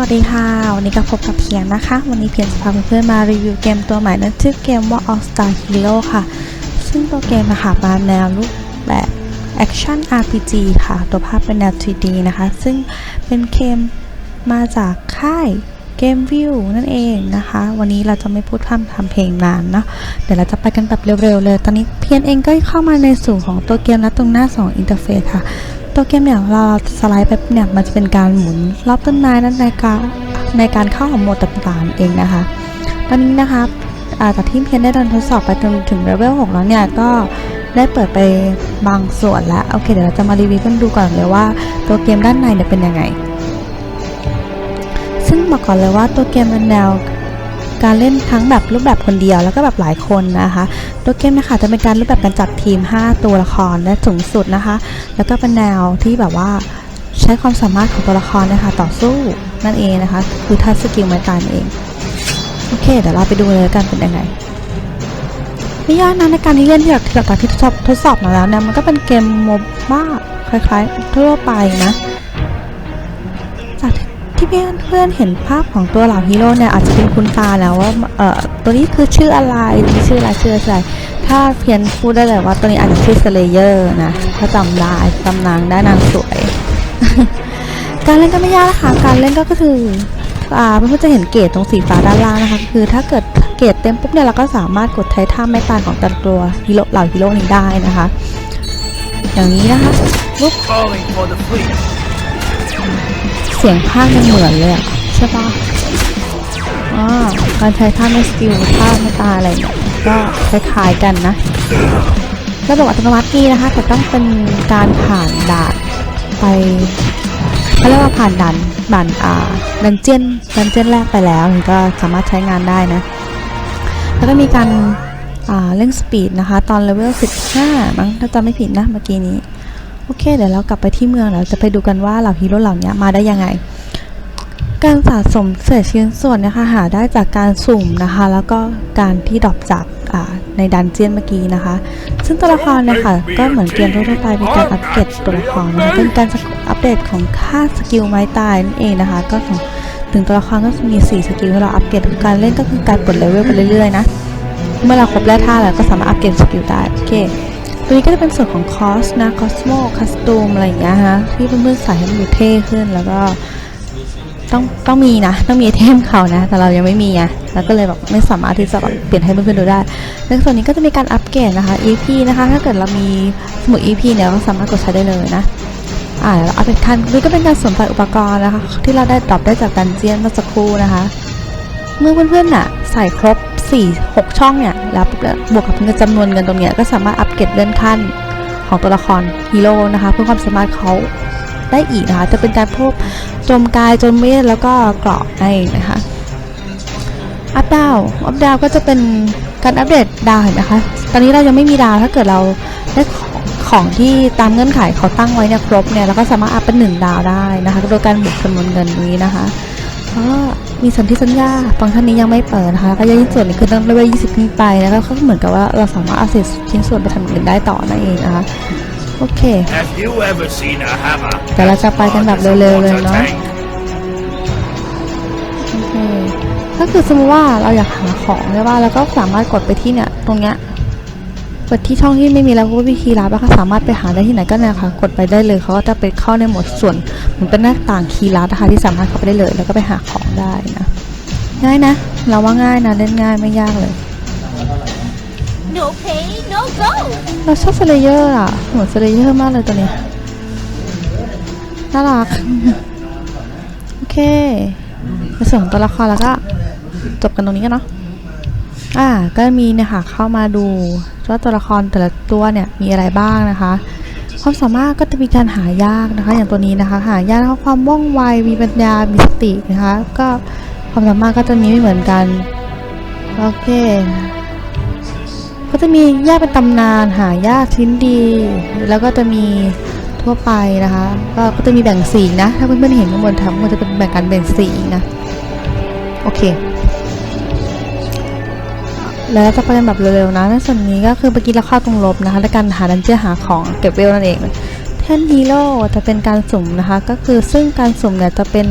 วัสดีค่ะ วันนี้ก็พบกับเพียงนะคะ วันนี้เพียงจะพาเพื่อนมารีวิวเกมตัวใหม่นั่นชื่อเกมว่า All Star Hero ค่ะ ซึ่งตัวเกมนะคะมาแนวรูปแบบ Action RPG ค่ะ ตัวภาพเป็นแนว 3D นะคะ ซึ่งเป็นเกมมาจากค่ายเกมวิวนั่นเองนะคะ วันนี้เราจะไม่พูดพร่ำทำเพลงนานเนาะเดี๋ยวเราจะไปกันแบบเร็วๆเลย ตอนนี้เพียนเองก็เข้ามาในสู่ของตัวเกมและตรงหน้า 2 อินเทอร์เฟซค่ะ ตัวเกมเนี่ยเราสไลด์ไปเนี่ยมันจะเป็นการหมุนรอบต้นไม้นั่นในการในการเข้าของโหมดต่างๆเองนะคะ ตอนนี้นะคะอาจากที่เพียนได้โดนทดสอบไปจนถึงเลเวล6แล้วเนี่ยก็ได้เปิดไปบางส่วนแล้ว โอเค เดี๋ยวเราจะมารีวิวกันดูก่อนเลยว่าตัวเกมด้านในเนี่ยเป็นยังไง ซึ่งบอกก่อนเลยว่าตัวเกมเป็นแนว การเล่นทั้งแบบรูปแบบคนเดียวแล้วก็แบบหลายคนนะคะตัวเกมนะคะจะเป็นการรูปแบบการจัดทีม 5 ตัวละครและสูงสุดนะคะ แล้วก็เป็นแนวที่แบบว่าใช้ความสามารถของตัวละครนะคะต่อสู้นั่นเองนะคะ คือทัชสกิลไม้ตายนั่นเองโอเค เดี๋ยวเราไปดูเลยกันเป็นยังไงไม่ยากนะในการที่เล่นที่จากจากที่ทดสอบทดสอบมาแล้วเนี่ยมันก็เป็นเกมโมบ้าคล้ายๆทั่วไปนะจาก ที่เพื่อนเพื่อนเห็นภาพของตัวเหล่าฮีโร่เนี่ยอาจจะเป็นคุณตาแล้วว่าเอ่อตัวนี้คือชื่ออะไรมีชื่ออะไรชื่ออะไรถ้าเพียนพูดได้เลยว่าตัวนี้อาจจะชื่อสเลเยอร์นะถ้าจำได้จำนางได้นางสวย การเล่นก็ไม่ยากนะคะการเล่นก็คืออ่าเพื่อนๆจะเห็นเกรดตรงสีฟ้าด้านล่างนะคะ คือถ้าเกิดเกรดเต็มปุ๊บเนี่ยเราก็สามารถกดใช้ท่าไม่ตายของต่ละตัวฮีโร่เหล่าฮีโร่นี้ได้นะคะ อย่างนี้นะคะ เสียงภาคยังเหมือนเลยอะใช่ปะอ่าการใช้ท่าไม่สกิลท่าไม่ตายอะไรเนี่ยก็คล้ายๆกันนะระบบอัตโนมัติดีนะคะแต่ต้องเป็นการผ่านด่านไปเขาเรียกว่าผ่านด่านด่านอ่าดันเจียนดันเจียนแรกไปแล้วถึงก็สามารถใช้งานได้นะ แล้วก็มีการอ่าเร่งสปีดนะคะ ตอนเลเวล 15 มั้งถ้าจำไม่ผิดนะเมื่อกี้นี้ โอเค เดี๋ยวเรากลับไปที่เมืองเราจะไปดูกันว่าเหล่าฮีโร่เหล่านี้มาได้ยังไง การสะสมเศษชิ้นส่วนนะคะหาได้จากการสุ่มนะคะ แล้วก็การที่ดรอปจากในดันเจียนเมื่อกี้นะคะ ซึ่งตัวละครเนี่ยค่ะก็เหมือนเกมทั่วไปมีการอัปเกรดตัวละครนะคะเป็นการอัปเดตของค่าสกิลไม้ตายนั่นเองนะคะ ก็ของถึงตัวละครก็จะมี 4 สกิลให้เราอัปเกรดการเล่นก็คือการปลดเลเวลไปเรื่อยๆนะ เมื่อเราครบแร่ธาตุแล้วก็สามารถอัปเกรดสกิลได้ โอเค ตัวนี้ก็จะเป็นส่วนของคอสนะคอสโมคัสตูมอะไรอย่างเงี้ยฮะที่เพื่อนๆใส่ให้มันดูเท่ขึ้นแล้วก็ต้องต้องมีนะ ต้องมีไอเทมเขานะ แต่เรายังไม่มีไงแล้วก็เลยแบบไม่สามารถที่จะแบบเปลี่ยนให้เพื่อนๆดูได้ในส่วนนี้ก็จะมีการอัปเกรดนะคะ EP นะคะ ถ้าเกิดเรามีสมุด EP เนี่ยก็สามารถกดใช้ได้เลยนะอ่าแล้วอัปเดตคันนี่ก็เป็นการสวมใส่อุปกรณ์นะคะ ที่เราได้ดรอปได้จากดันเจียนเมื่อสักครู่นะคะ เมื่อเพื่อนๆน่ะ ใส่ครบ 4 6 ช่องเนี่ย แล้วบวกกับเงินจำนวนเงินตรงนี้ก็สามารถอัปเกรดเลื่อนขั้นของตัวละครฮีโร่นะคะเพื่อความสามารถเขาได้อีกนะคะจะเป็นการพบโจมกายโจมเวทแล้วก็เกราะนั่นนะคะอัพดาวอัพดาวก็จะเป็นการอัปเดตดาวเห็นนะคะตอนนี้เรายังไม่มีดาวถ้าเกิดเราได้ของของที่ตามเงื่อนไขเขาตั้งไว้เนี่ยครบเนี่ยเราก็สามารถอัพเป็นหนึ่งดาวได้นะคะโดยการบวกจำนวนเงินนี้นะคะ ก็มีสันติสัญญาฟังก์ชันนี้ยังไม่เปิดนะคะแล้วก็ยังส่วนนี้คือต้องเลเวล20 ขึ้นไปแล้วก็เหมือนกับว่าเราสามารถเอาเศษชิ้นส่วนไปทำอย่างอื่นได้ต่อนั่นเองนะคะโอเค Have you ever seen a hammer? เดี๋ยวเราจะไปกันแบบเร็วๆเลยเนาะ Tank. โอเคก็คือสมมติว่าเราอยากหาของใช่ป่ะแล้วก็สามารถกดไปที่เนี่ยตรงเนี้ย กดที่ช่องที่ไม่มีแล้วก็วิธีลับแล้วก็สามารถไปหาได้ที่ไหนก็เนี่ยค่ะ กดไปได้เลยเขาก็จะไปเข้าในโหมดส่วนเหมันเป็นหน้าต่างคีย์ลับนะคะที่สามารถเข้าไปได้เลย แล้วก็ไปหาของได้นะง่ายนะ เราว่าง่ายนะเล่นง่ายไม่ยากเลย No pay, no go. เราชอบสเลเยอร์อะเหมือนสเลเยอร์มากเลยตัวเนี้ยน่ารัก โอเคในส่วนของตัวละครแล้วก็จบกันตรงนี้กันเนาะอ่า ก็มีเนี่ยค่ะเข้ามาดู ว่าตัวละครแต่ละตัวเนี่ยมีอะไรบ้างนะคะ ความสามารถก็จะมีการหายากนะคะ อย่างตัวนี้นะคะ หายากแล้วความว่องไวมีปัญญา มีสตินะคะ ก็ความสามารถก็จะมีไม่เหมือนกันโอเคก็จะมีแยกเป็นตำนานหายากชิ้นดี แล้วก็จะมีทั่วไปนะคะ ก็ก็จะมีแบ่งสีนะ ถ้าเพื่อนๆเห็นข้างบนทั้งหมดจะเป็นแบ่งกันแบ่งสีนะ โอเค แล้วจะไปกันแบบเร็วๆนะ ในส่วนนี้ก็คือเมื่อกี้เราเข้าตรงลบนะคะและการหาดันเจี้ยหาของเก็บเวลนั่นเองเท Second Hero จะเป็นการสุ่มนะคะ ก็คือซึ่งการสุ่มเนี่ยจะเป็น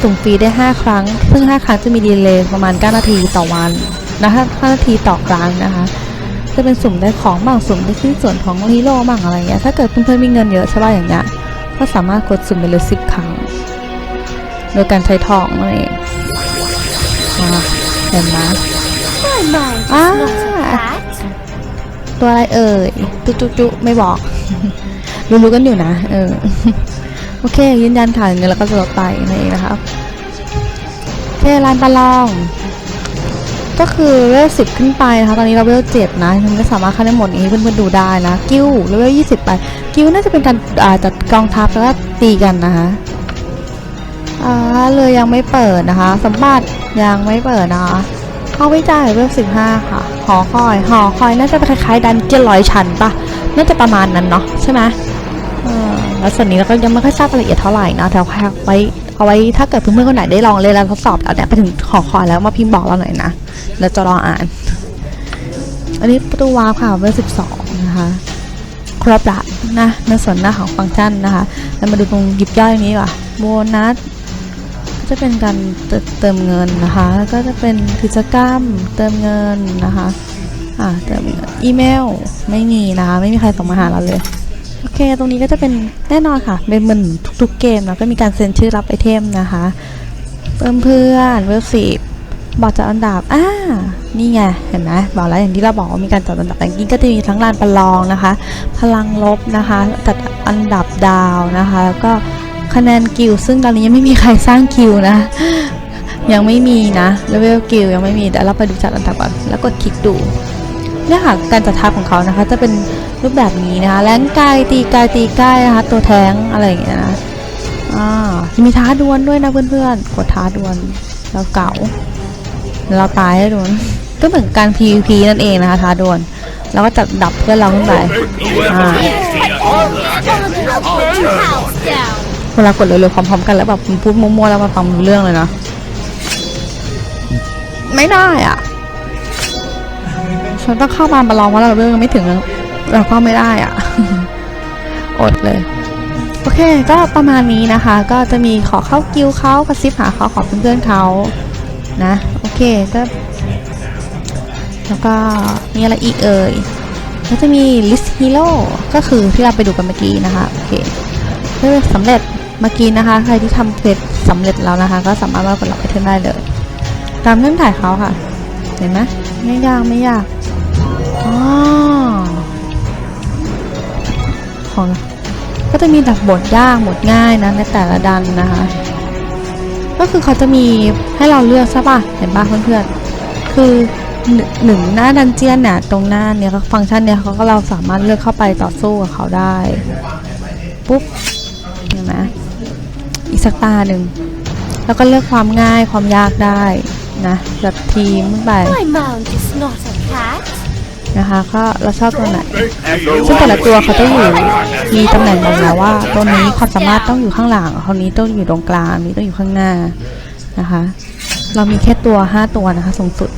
สุ่มฟรีได้ 5 ครั้ง ซึ่ง 5 ครั้งจะมีดีเลย์ประมาณ 9 นาทีต่อวันนะคะ9นาทีต่อครั้งนะคะจะเป็นสุ่มได้ของบางสุ่มได้ที่ส่วนของฮีโร่บ้างอะไรเงี้ยถ้าเกิดเพื่อนๆมีเงินเยอะใช่ป่ะอย่างเงี้ยก็สามารถกดสุ่มไปเลย10ครั้ง โดยการใช้ทองนั่นเองอ่าเห็นไหม My mind is Ah. not a cat. ตัวอะไรเอ่ย จุจุจุไม่บอก รู้ๆกันอยู่นะ เออ โอเค ยืนยันค่ะเงินแล้วก็จะลดไปนั่นเองนะคะโอเคลานประลอง ก็คือเลเวลสิบขึ้นไปนะคะ ตอนนี้เราเลเวลเจ็ดนะมันก็สามารถเข้าได้หมดอย่างนี้เพื่อนๆดูได้นะ กิ้วเลเวลยี่สิบไป กิ้วน่าจะเป็นการอ่าจัดกองทัพแล้วก็ตีกันนะคะอ่าเลยยังไม่เปิดนะคะ สมบัติยังไม่เปิดนะคะ ห้องวิจัยเวลสิบห้าค่ะ หอคอย หอคอยน่าจะคล้ายๆดันเจียนร้อยชั้นปะน่าจะประมาณนั้นเนาะใช่ไหมแล้วส่วนนี้เราก็ยังไม่ค่อยทราบรายละเอียดเท่าไหร่นะแต่ไว้เอาไว้ถ้าเกิดเพื่อนๆคนไหนได้ลองเล่นแล้วทดสอบแล้วเนี่ยไปถึงหอคอยแล้วมาพิมพ์บอกเราหน่อยนะเราจะรออ่าน อันนี้ประตูวาร์ค่ะเวลสิบสองนะคะครบละนะในส่วนหน้าของฟังก์ชันนะคะแล้วมาดูตรงหยิบย่อยนี้ก่อนโบนัส จะเป็นการเติมเงินนะคะแล้วก็จะเป็นกิจกรรมเติมเงินนะคะอ่าเติมอีเมลไม่มีนะคะไม่มีใครส่งมาหาเราเลยโอเค ตรงนี้ก็จะเป็นแน่นอนค่ะ เป็นเหมือนทุกๆเกมแล้วก็มีการเซ็นชื่อรับไอเทมนะคะเพิ่มเพื่อนเวลสิบบอกจัดอันดับอ่านี่ไง เห็นไหมบอกแล้วอย่างที่เราบอกว่ามีการจัดอันดับแต่จริงก็จะมีทั้งลานประลองนะคะ พลังลบนะคะ จัดอันดับดาวนะคะ แล้วก็ คะแนนกิลซึ่งตอนนี้ยังไม่มีใครสร้างกิลนะ ยังไม่มีนะเลเวลกิลยังไม่มีเดี๋ยวเราไปดูจัดอันดับก่อนแล้วกดคลิกดูเนี่ยค่ะการจัดทัพของเขานะคะ จะเป็นรูปแบบนี้นะคะแรงไกลตีไกลตีกล้นะคะตัวแทงอะไรอย่างเงี้ยนะอ่ามีท้าดวลด้วยนะเพื่อนๆกดท้าดวลแล้วเก่า เราตายให้โดนก็เหมือนการ PVP นั่นเองนะคะท้าดวลแล้วก็จัดดับเพื่อนเราขึ้นไป Whoever Ah. เวลากดเร็วๆพร้อมๆกันแล้วแบบมันพูดมั่วๆแล้วมาฟังรู้เรื่องเลยนะ ไม่ได้อะฉันต้องเข้ามามาลองว่าเราเรื่องยังไม่ถึงเราก็ไม่ได้อะ อดเลยโอเค ก็ประมาณนี้นะคะ ก็จะมีขอเข้ากิวเขากระซิบหาเขาขอเพื่อนๆเขานะ โอเคก็ แล้วก็มีอะไรอีกเอ่ยก็จะมี list hero ก็คือที่เราไปดูกันเมื่อกี้นะคะ โอเคเพื่อสำเร็จ เมื่อกี้นะคะ ใครที่ทำเพจสำเร็จแล้วนะคะ ก็สามารถมากดรับไอเทมได้เลย ตามเงื่อนไขเขาค่ะ เห็นไหมไม่ยากไม่ยากอ๋อของก็จะมีแบบบทยากบทง่ายนะในแต่ละดันนะคะ ก็คือเขาจะมีให้เราเลือกใช่ปะเห็นปะเพื่อนๆคือหนึ่งหนึ่งหน้าดันเจียนเนี่ยตรงหน้าเนี่ยฟังก์ชันเนี่ยเขาก็เราสามารถเลือกเข้าไปต่อสู้กับเขาได้ปุ๊บเห็นไหม อีกสักตาหนึ่ง แล้วก็เลือกความง่ายความยากได้นะแบบทีมขึ้นไป My mount is not a cat. นะคะก็เราชอบตัวไหน Everyone ซึ่งแต่ละตัวเขาจะอยู่ has มีตำแหน่งบอกแล้วว่าตัวนี้ความสามารถต้องอยู่ข้างหลังตัวนี้ต้องอยู่ตรงกลางนี้ต้องอยู่ข้างหน้านะคะ เรามีแค่ตัว 5 ตัวนะคะสูงสุด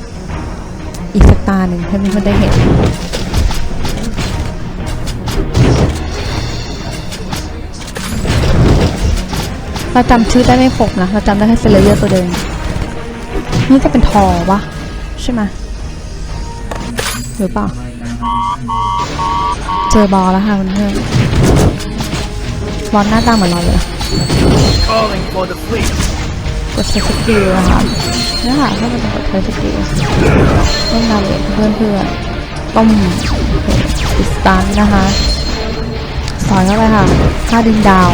อีกสักตาหนึ่งให้เพื่อนๆได้เห็น เราจำชื่อได้ไม่ครบนะ เราจำได้แค่เซเลเยอร์ตัวเดิมนี่จะเป็นทอวะใช่ไหมหรือเปล่า เจอบอลแล้วค่ะเพื่อนๆบอลหน้าตาเหมือนเราเลย calling for the fleet. กดใช้สกิลนะคะนี่ค่ะถ้ามันกดใช้สกิลเล่นดาเมจเพื่อนเพื่อนๆต้มติดสตันนะคะสอยเข้าไปค่ะค่าดินดาว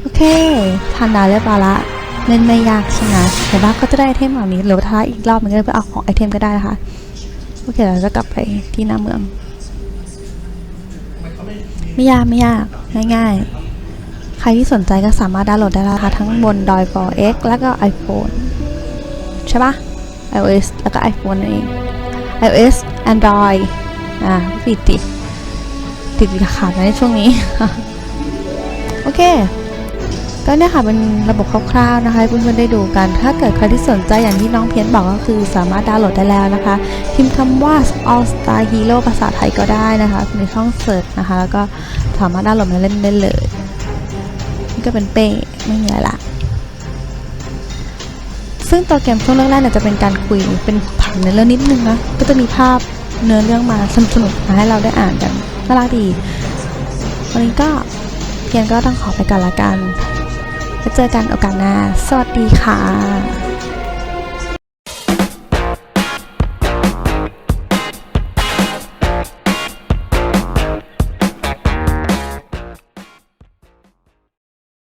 โอเคผ่านดาวเรียบร้อยละเล่นไม่ยากใช่ไหมแต่ว่าก็จะได้ไอเทมเหล่านี้หรือว่าถ้าอีกรอบมันก็ไปเอาของไอเทมก็ได้นะคะโอเคเราจะกลับไปที่หน้าเมือง ไม่ยากไม่ยากง่ายๆ ใครที่สนใจก็สามารถดาวน์โหลดได้แล้วค่ะทั้งบนดอย for X แล้วก็ iPhone ใช่ปะ iOS แล้วก็ iPhone นั่นเอง iOS Android อ่าติดติดติดขาดในช่วงนี้ เค ก็เนี่ยค่ะเป็นระบบคร่าวๆนะคะเพื่อนๆได้ดูกัน ถ้าเกิดใครที่สนใจอย่างที่น้องเพียนบอกก็คือสามารถดาวน์โหลดได้แล้วนะคะ พิมพ์คำว่า All Star Hero ภาษาไทยก็ได้นะคะ ในช่องเสิร์ชนะคะ แล้วก็สามารถดาวน์โหลดมาเล่นได้เลย นี่ก็เป็นเป้ไม่มีอะไรละซึ่งตัวเกมช่วงแรกๆเนี่ยจะเป็นการคุยเป็นผังในเรื่องนิดนึงนะก็จะมีภาพเนื้อเรื่องมาสนุกๆมาให้เราได้อ่านกันน่ารักดีวันนี้ก็ เพียงก็ต้องขอไปก่อนละกัน แล้วเจอกันโอกาสหน้า สวัสดีค่ะ